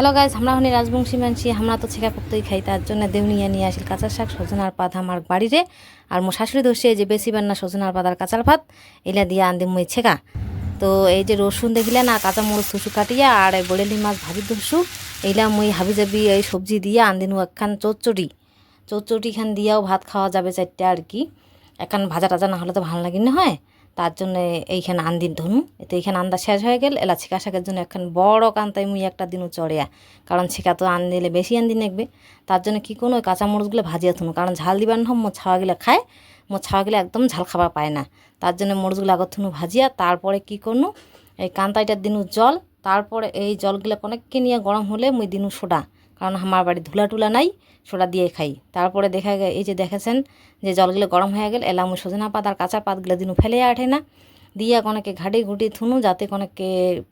Hello guys আমরা হনি রাজবংশী মানছি, আমরা তো ছেঁকা করতেই খাই, তার জন্য দেউনিয়া নিয়ে আসিল কাঁচা শাক, সজনার পাত আমার বাড়িরে। আর মো শাশুড়ি ধরছে যে বেশি বান্না, সজনার পাত আর কাঁচার ভাত, এলা দিয়ে আন দিম ছেঁকা। তো এই যে রসুন দেখিলে না, কাঁচা মরিচ, থুসু কাটিয়া, আর বড়েলি মাছ ভাজি ধরছু এইলা মুই হাবি জাবি এই সবজি দিয়া আন দিনু একখান চচ্চড়ি। চচ্চড়ি খান দিয়াও ভাত খাওয়া যাবে চারটে আর কি। এখন ভাজা টাজা না হলে তো ভালো লাগে না হয়। তার জন্য এইখানে আন্দিন ধনু। তো এইখানে আন্দা শেষ হয়ে গেল। এলা ছিকা শাকের জন্য এখন বড় কান্তায় মুই একটা দিনও চড়িয়া কারণ ছিকা তো আন দিলে বেশি আন দিন নেকবে। তার জন্য কী কোনো কাঁচা মরিচগুলো ভাজিয়া থুনু। কারণ ঝাল দিবার নহম মোর ছাওয়াগুলো খায়। মোর ছাওয়াগুলো একদম ঝাল খাবার পায় না। তার জন্য মরিচগুলো আগত থুনু ভাজিয়া, তারপরে কী করনু এই কান্তাইটার দিনু জল। তারপরে এই জলগুলো অনেককে নিয়ে গরম হলে মুই দিনু সোডা। কারণ আমার বাড়ি ধুলা টুলা নাই, সোডা দিয়ে খাই। তারপরে দেখা গে, এই যে দেখেছেন যে জলগুলো গরম হয়ে গেল এলাম সজনা পাত আর কাঁচা পাতগুলো দিনু ফেলে আঠে না, দিয়া কনেকে ঘাটি ঘুটি থুনু যাতে কনেকে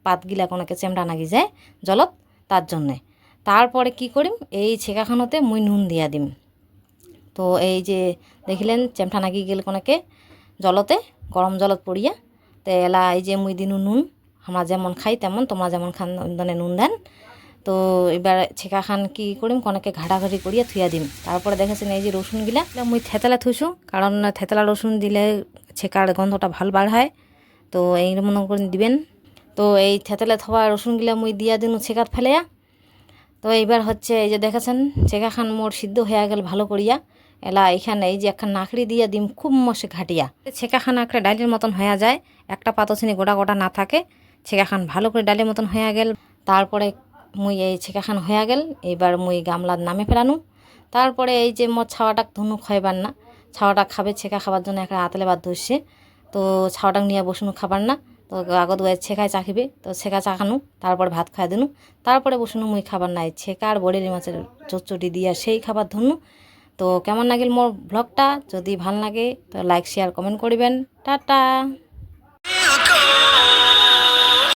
পাতগিলা কনেকে চেমড়া নাগি যায় জলত তার জন্যে। তারপরে কি করিম? এই ছেঁকাখানোতে মুই নুন দিয়া দিম। তো এই যে দেখিলেন চেমটা নাগি গেল কনেকে জলতে, গরম জলত পড়িয়া, তো এলা এই যে মুই দিনু নুন আমরা যেমন খাই তেমন, তোমরা যেমন খান মানে নুন দেন তো এবার ছেঁকা খান কি করিম? কনেকে ঘাটাঘাটি করিয়া থুইয়া দিম। তারপরে দেখেছেন এই যে রসুনগুলা মুই থেতলা থুইছু, কারণ থেতলা রসুন দিলে ছেঁকার গন্ধটা ভালো বার হয়। তো এই মনে করে দিবেন। তো এই থেতলে থওয়া রসুনগুলা মুই দিয়া দিনু ছেঁকাত ফেলেয়া তো এইবার হচ্ছে এই যে দেখেছেন ছেঁকা খান মোর সিদ্ধ হয়ে গেল ভালো করিয়া। এলা এখানে এই যে একটা নাকড়ি দিয়া দিম, খুব মশে ঘাটিয়া। ছেঁকা খান একটা ডালের মতন হয়ে যায়, একটা পাতচিনি গোটা গোটা না থাকে। ছেঁকা খান ভালো করে ডালের মতন হয়ে গেল। তারপরে মুই এই ছেঁকা খান হয়ে গেল, এইবার মুই গামলার নামে ফেলানু তারপরে এই যে মোর ছাওয়াটাক ধনু খাইবার না ছাওয়াটা খাবে, ছেঁকা খাবার জন্য একটা আতলে বাদ ধরছে। তো ছাওয়াটাক নিয়ে বসুনু খাবার না, তো আগত ওই ছেঁকায় চাখিবে তো ছেঁকা চাখানু তারপরে ভাত খাই দিনু। তারপরে বসুনু মুই খাবার নাই, ছেঁকা আর বড়েলি মাছের চচ্চটি দিয়া সেই খাবার ধরনু। তো কেমন লাগিল মোর ব্লগটা? যদি ভালো লাগে, তো লাইক, শেয়ার, কমেন্ট করিবেন। টাটা!